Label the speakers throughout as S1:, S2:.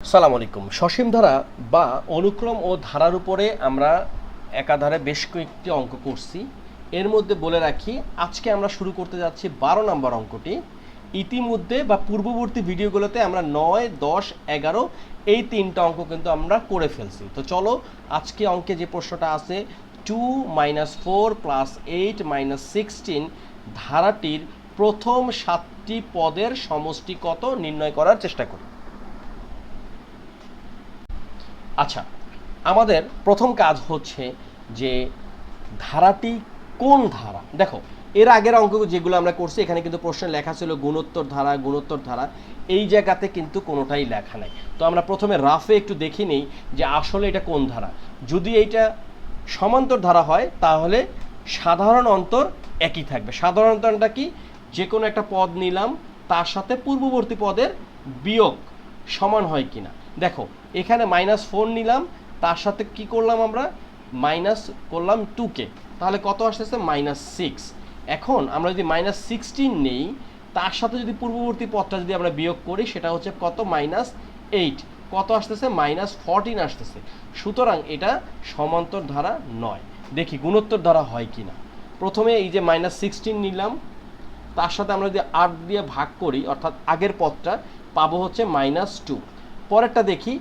S1: সালাম আলাইকুম। সসীম ধারা বা অনুক্রম ও ধারার উপরে আমরা একাধারে বেশ কয়েকটি অঙ্ক করছি। এর মধ্যে বলে রাখি, আজকে আমরা শুরু করতে যাচ্ছি বারো নম্বর অঙ্কটি। ইতিমধ্যে বা পূর্ববর্তী ভিডিওগুলোতে আমরা নয়, দশ, এগারো এই তিনটা অঙ্ক কিন্তু আমরা করে ফেলছি। তো চলো, আজকে অঙ্কে যে প্রশ্নটা আছে two minus four plus eight minus sixteen ধারাটির প্রথম সাতটি পদের সমষ্টি কত নির্ণয় করার চেষ্টা করি। আচ্ছা আমাদের প্রথম কাজ হচ্ছে যে ধারাটি কোন ধারা? দেখো, এর আগের অঙ্ক যেগুলো আমরা করছি, এখানে কিন্তু প্রশ্নে লেখা ছিল গুণোত্তর ধারা গুণোত্তর ধারা। এই জায়গাতে কিন্তু কোনোটাই লেখা নাই। তো আমরা প্রথমে রাফে একটু দেখে নিই যে আসলে এটা কোন ধারা। যদি এইটা সমান্তর ধারা হয়, তাহলে সাধারণ অন্তর একই থাকবে। সাধারণ অন্তরটা কি? যে কোনো একটা পদ নিলাম, তার সাথে পূর্ববর্তী পদের বিয়োগ সমান হয় কিনা। দেখো, এখানে মাইনাস ফোর নিলাম, তার সাথে কি করলাম আমরা? মাইনাস করলাম টুকে তাহলে কত আসতেছে? মাইনাস সিক্স এখন আমরা যদি মাইনাস সিক্সটিন নেই, তার সাথে যদি পূর্ববর্তী পদটা যদি আমরা বিয়োগ করি, সেটা হচ্ছে কত? মাইনাস এইট কত আসতেছে? মাইনাস ফোরটিন আসতেছে। সুতরাং এটা সমান্তর ধারা নয়। দেখি গুণোত্তর ধারা হয় কি না প্রথমে এই যে মাইনাস সিক্সটিন নিলাম, তার সাথে আমরা যদি আট দিয়ে ভাগ করি, অর্থাৎ আগের পদটা, পাবো হচ্ছে মাইনাস টু পরেরটা দেখি,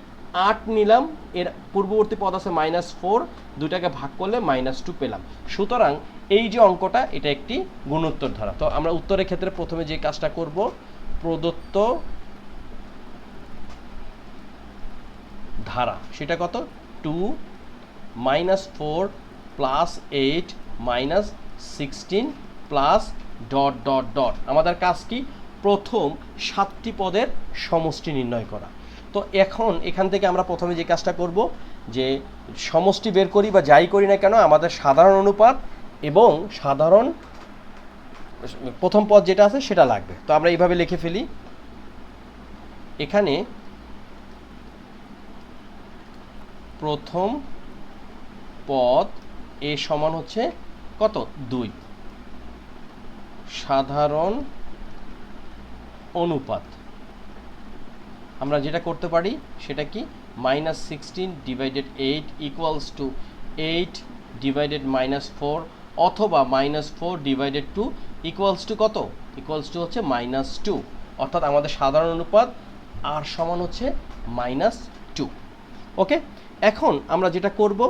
S1: আট নিলাম, এর পূর্ববর্তী পদ আছে মাইনাস ফোর দুটাকে ভাগ করলে মাইনাস টু পেলাম। সুতরাং এই যে অঙ্কটা, এটা একটি গুণোত্তর ধারা। তো আমরা উত্তরের ক্ষেত্রে প্রথমে যে কাজটা করব, প্রদত্ত ধারা। সেটা কত? Two minus four plus eight minus sixteen plus dot dot dot আমাদের কাজ কি? প্রথম সাতটি পদের সমষ্টি নির্ণয় করা। তো এখন এখান থেকে আমরা প্রথমে যে কাজটা করব, যে সমষ্টি বের করি বা যাই করি না কেন, আমাদের সাধারণ অনুপাত এবং সাধারণ, প্রথম পদ যেটা আছে সেটা লাগবে। তো আমরা এইভাবে লিখে ফেলি। এখানে প্রথম পদ এ সমান হচ্ছে কত? দুই। সাধারণ অনুপাত। আমরা যেটা করতে পারি, সেটা কি? Minus sixteen divided eight equals to eight divided minus four অথবা minus four divided two equals to কত? ইকুয়ালস টু হচ্ছে মাইনাস টু অর্থাৎ আমাদের সাধারণ অনুপাত আর সমান হচ্ছে মাইনাস টু ওকে? এখন আমরা যেটা করব,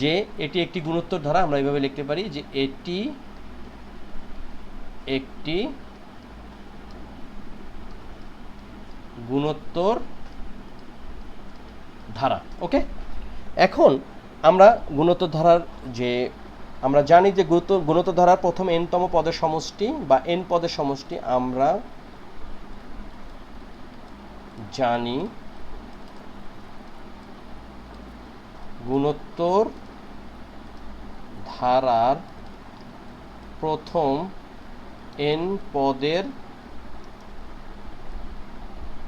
S1: যে এটি একটি গুণোত্তর ধারা আমরা এইভাবে লিখতে পারি যে এটি একটি গুণোত্তর ধারা ওকে এখন আমরা গুণোত্তর ধারার যে, আমরা জানি যে গুরুত্ব, গুণোত্তর ধারার প্রথম এনতম পদের সমষ্টি বা এন পদের সমষ্টি আমরা জানি গুণোত্তর ধারার প্রথম এন পদের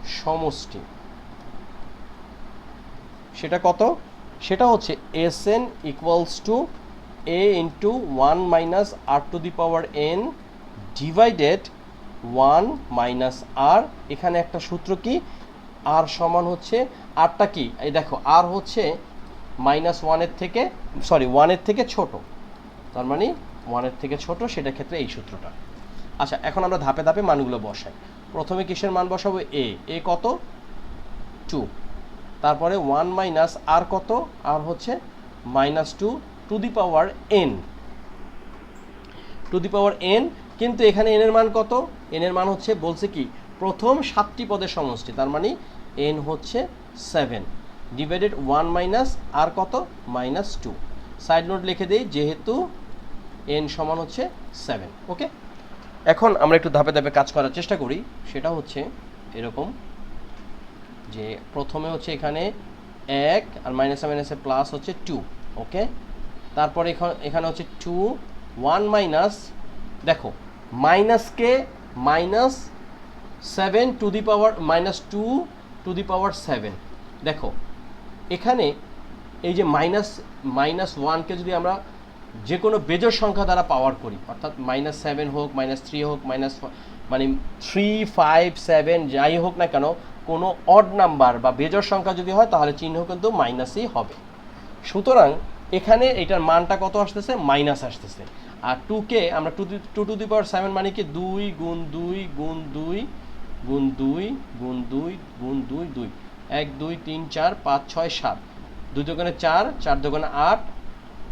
S1: সমষ্টি। সেটা কত? সেটা হচ্ছে S N equals to A into one minus R to the power N divided one minus R এখানে একটা সূত্র কি? আর সমান হচ্ছে আরটা কি? এই দেখো আর হচ্ছে মাইনাস ওয়ানের থেকে সরি ওয়ানের থেকে ছোট। তার মানে ওয়ানের থেকে ছোট, সেটার ক্ষেত্রে এই সূত্রটা। আচ্ছা এখন আমরা ধাপে ধাপে মানগুলো বসাই। প্রথমে কিসের মান বসাবো? এ এ কত? টু তারপরে ওয়ান মাইনাস আর কত? আর হচ্ছে minus two to the power N to the power N কিন্তু এখানে এনের মান কত? এনের মান হচ্ছে, বলছে কি, প্রথম সাতটি পদের সমষ্টি, তার মানে এন হচ্ছে seven divided one minus R কত? মাইনাস টু সাইড নোট লিখে দিই, যেহেতু এন সমান হচ্ছে সেভেন ওকে এখন আমরা একটু ধাপে ধাপে কাজ করার চেষ্টা করি। সেটা হচ্ছে এরকম যে প্রথমে হচ্ছে এখানে এক আর মাইনাসে মাইনাসে প্লাস হচ্ছে টু ওকে তারপরে এখানে এখানে হচ্ছে টু ওয়ান মাইনাস দেখো মাইনাসকে minus seven to the power minus two to the power seven দেখো, এখানে এই যে মাইনাস মাইনাস ওয়ানকে যদি আমরা যে কোনো বেজোর সংখ্যা দ্বারা পাওয়ার করি, অর্থাৎ মাইনাস সেভেন হোক মাইনাস থ্রি হোক মাইনাস মানে থ্রি ফাইভ সেভেন যাই হোক না কেন, কোনো অড নাম্বার বা বেজর সংখ্যা যদি হয়, তাহলে চিহ্ন কিন্তু মাইনাসই হবে। সুতরাং এখানে এটার মানটা কত আসতেছে? মাইনাস আসতেছে। আর টুকে আমরা two two to the power seven মানে কি? দুই গুণ দুই গুণ দুই গুণ দুই গুণ দুই গুণ দুই দুই। এক, দুই, তিন, চার, পাঁচ, ছয়, সাত। দুই দোকানে চার চার দোকানে আট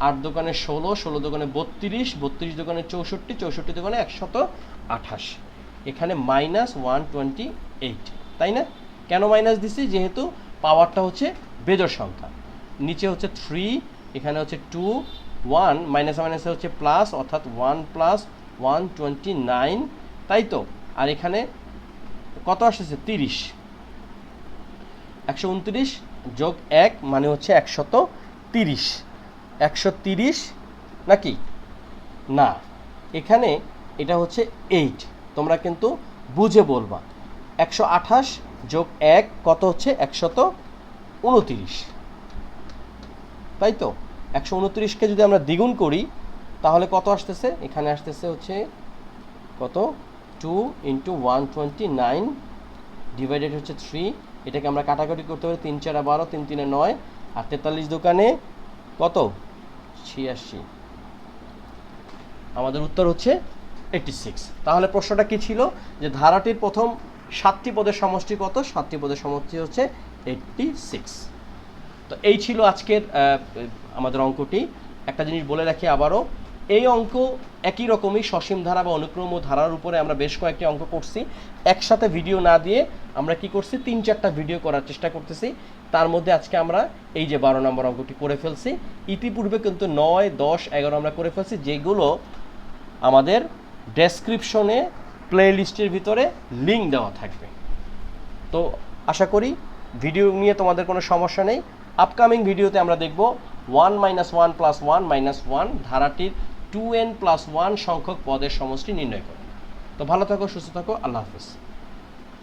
S1: আট দোকানে ষোলো ষোলো দোকানে বত্রিশ বত্রিশ দোকানে চৌষট্টি চৌষট্টি দোকানে একশত আঠাশ। এখানে মাইনাস ওয়ান টোয়েন্টি এইট তাই না? কেন মাইনাস দিছি? যেহেতু পাওয়ারটা হচ্ছে বেজোর সংখ্যা। নিচে হচ্ছে থ্রি এখানে হচ্ছে টু ওয়ান মাইনাস মাইনাসে হচ্ছে প্লাস অর্থাৎ one plus one twenty nine তাই তো? আর এখানে কত আসতেছে? তিরিশ। একশো উনত্রিশ যোগ এক মানে হচ্ছে একশত তিরিশ। একশো তিরিশ নাকি? না, এখানে এটা হচ্ছে এইট তোমরা কিন্তু বুঝে বলবা। একশো আঠাশ যোগ এক, কত হচ্ছে? একশত উনতিরিশ। তাই তো? একশো উনত্রিশকে যদি আমরা দ্বিগুণ করি, তাহলে কত আসতেছে? এখানে আসতেছে হচ্ছে কত? Two into one twenty nine divided হচ্ছে থ্রি এটাকে আমরা কাটাকাটি করতে পারি তিন চারা বারো, তিন তিনে নয়, আর তেতাল্লিশ দোকানে কত? ছিয়াশি। আমাদের উত্তর হচ্ছে এইটটি সিক্স তাহলে প্রশ্নটা কি ছিল? যে ধারাটির প্রথম সাতটি পদের সমষ্টি কত? সাতটি পদের সমষ্টি হচ্ছে এইটটি সিক্স তো এই ছিল আজকের আমাদের অঙ্কটি। একটা জিনিস বলে রাখি আবারও, এই অঙ্ক একই রকমই সসীম ধারা বা অনুক্রম ও ধারার উপরে আমরা বেশ কয়েকটি অঙ্ক করছি। একসাথে ভিডিও না দিয়ে আমরা কি করছি? তিন চারটা ভিডিও করার চেষ্টা করতেছি। তার মধ্যে আজকে আমরা এই যে বারো নম্বর অঙ্কটি করে ফেলছি। ইতিপূর্বে কিন্তু নয়, দশ, এগারো আমরা করে ফেলছি, যেগুলো আমাদের ডেসক্রিপশনে প্লে লিস্টের ভিতরে লিঙ্ক দেওয়া থাকবে। তো আশা করি ভিডিও নিয়ে তোমাদের কোনো সমস্যা নেই। আপকামিং ভিডিওতে আমরা দেখব one minus one plus one minus one ধারাটির two N plus one সংখ্যক পদের সমষ্টি নির্ণয় করে। তো ভালো থাকো, সুস্থ থাকো, আল্লাহ হাফিজ।